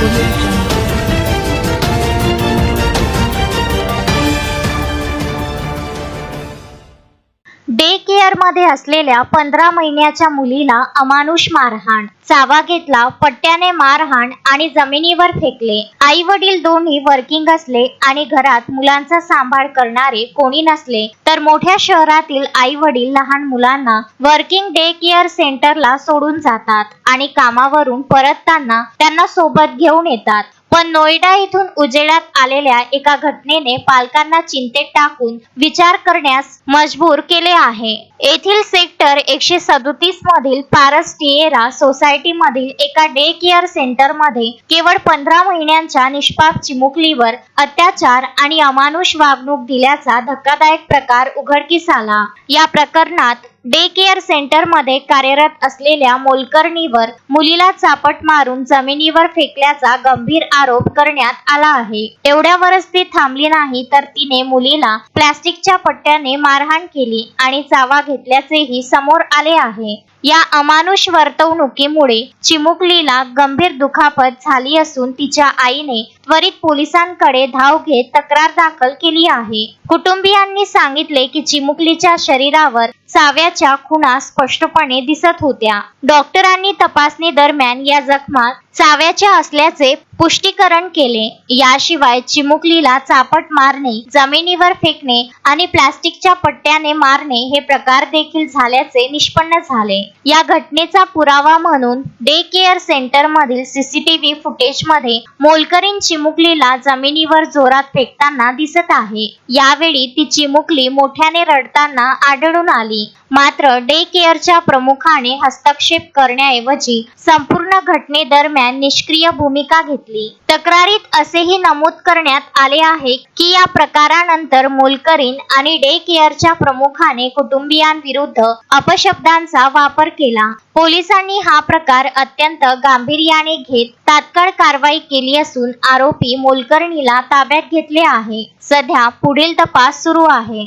Thank you. मध्ये असलेल्या पंधरा महिन्याच्या मुलीला अमानुष मारहाण. चावा घेतला पट्ट्याने मारहाण आणि जमिनीवर फेकले. आई वडील दोन्ही वर्किंग असले आणि घरात मुलांचा सांभाळ करणारे कोणी नसले तर मोठ्या शहरातील आई वडील लहान मुलांना वर्किंग डे केअर सेंटरला सोडून जातात आणि कामावरून परतताना त्यांना सोबत घेऊन येतात. पण नोएडा येथून उजेडात आलेल्या एका घटनेने पालकांना चिंतेत टाकून विचार करण्यास मजबूर केले आहे. येथील सेक्टर एकशे सदोतीस मधील पारस टिएरा सोसायटी मधील एका डे केअर सेंटरमध्ये केवळ पंधरा महिन्यांच्या निष्पाप चिमुकलीवर अत्याचार आणि अमानुष वागणूक दिल्याचा धक्कादायक प्रकार उघडकीस आला. या प्रकरणात डे केअर सेंटरमध्ये कार्यरत असलेल्या मोलकर्णीवर मुलीला चापट मारून जमिनीवर फेकल्याचा गंभीर आरोप करण्यात आला आहे. एवढ्यावरच ती थांबली नाही तर तिने मुलीला प्लास्टिकच्या पट्ट्याने मारहाण केली आणि चावा घेतल्याचेही समोर आले आहे. या अमानुष वर्तवणुकीमुळे चिमुकलीला गंभीर दुखापत झाली असून तिच्या आईने त्वरित पोलिसांकडे धाव घेत तक्रार दाखल केली आहे. कुटुंबियांनी सांगितले की चिमुकलीच्या शरीरावर चाव्याच्या खुणा स्पष्टपणे दिसत होत्या. डॉक्टरांनी तपासणी दरम्यान या जखमा चाव्याचे असल्याचे पुष्टीकरण केले. याशिवाय चिमुकलीला चापट मारणे जमिनीवर फेकणे आणि प्लास्टिकच्या पट्ट्याने मारणे हे प्रकार देखील झाल्याचे निष्पन्न झाले. या घटनेचा पुरावा म्हणून डे केअर सेंटर मधील सीसीटीव्ही फुटेजमध्ये मोलकरीन चिमुकलीला जमिनीवर जोरात फेकताना दिसत आहे. यावेळी ती चिमुकली मोठ्याने रडताना आढळून आली. मात्र डे केअरच्या प्रमुखाने हस्तक्षेप करण्याऐवजी संपूर्ण घटनेदरम्यान निष्क्रिय भूमिका घेतली. तक्रारीत असेही नमूद करण्यात आले आहे की या प्रकारानंतर मोलकरीन आणि डे केअरच्या प्रमुखाने कुटुंबियांविरुद्ध अपशब्दांचा वापर केला. पोलिसांनी हा प्रकार अत्यंत गांभीर्याने घेत तात्काळ कारवाई केली असून आरोपी मोलकर्णीला ताब्यात घेतले आहे. सध्या पुढील तपास सुरू आहे.